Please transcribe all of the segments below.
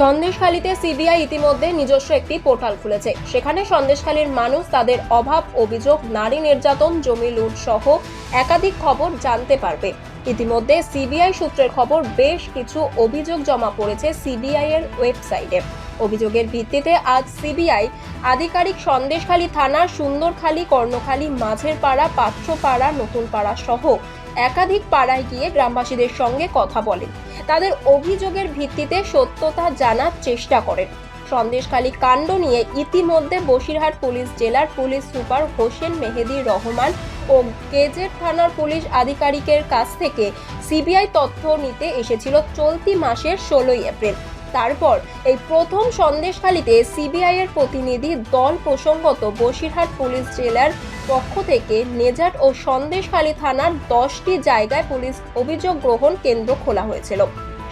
সন্দেশখালীতে CBI ইতিমধ্যে নিজস্ব একটি পোর্টাল খুলেছে। সেখানে সন্দেশখালীর মানুষ তাদের অভাব, অভিযোগ, নারী নির্যাতন, জমি লুট সহ একাধিক খবর জানতে পারবে। ইতিমধ্যে সিবিআই সূত্রের খবর বেশ কিছু অভিযোগ জমা পড়েছে সিবিআই এর ওয়েবসাইটে। অভিযোগের ভিত্তিতে আজ সিবিআই আধিকারিক সন্দেশখালী থানার সুন্দরখালী, কর্ণখালী মাঝের পাড়া পাত্রপাড়া নতুন পাড়া সহ একাধিক পাড়ায় গিয়ে গ্রামবাসীদের সঙ্গে কথা বলেন। তাদের অভিযোগের ভিত্তিতে সত্যতা জানার চেষ্টা করেন। সন্দেশখালী কাণ্ড নিয়ে ইতিমধ্যে বসিরহাট পুলিশ জেলার পুলিশ সুপার হোসেন মেহেদি রহমান ও গেজেট থানার পুলিশ আধিকারিকের কাছ থেকে সিবিআই তথ্য নিতে এসেছিল চলতি মাসের ষোলোই এপ্রিল। তারপর এই প্রথম সন্দেশখালীতে সিবিআই এর প্রতিনিধি দল প্রসঙ্গত বসিরহাট পুলিশ জেলার পক্ষ থেকে নেজাট ও সন্দেশখালী থানার দশটি জায়গায় পুলিশ অভিযোগ গ্রহণ কেন্দ্র খোলা হয়েছিল।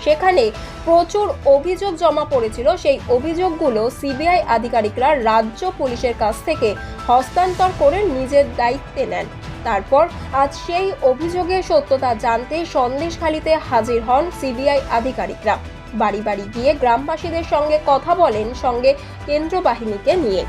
সেখানে প্রচুর অভিযোগ জমা পড়েছিল। সেই অভিযোগগুলো সিবিআই আধিকারিকরা রাজ্য পুলিশের কাছ থেকে হস্তান্তর করে নিজের দায়িত্বে নেন। তারপর আজ সেই অভিযোগের সত্যতা জানতে সন্দেশখালীতে হাজির হন সিবিআই আধিকারিকরা। বাড়ি বাড়ি গিয়ে গ্রামবাসীদের সঙ্গে কথা বলেন সঙ্গে কেন্দ্র বাহিনীকে নিয়ে।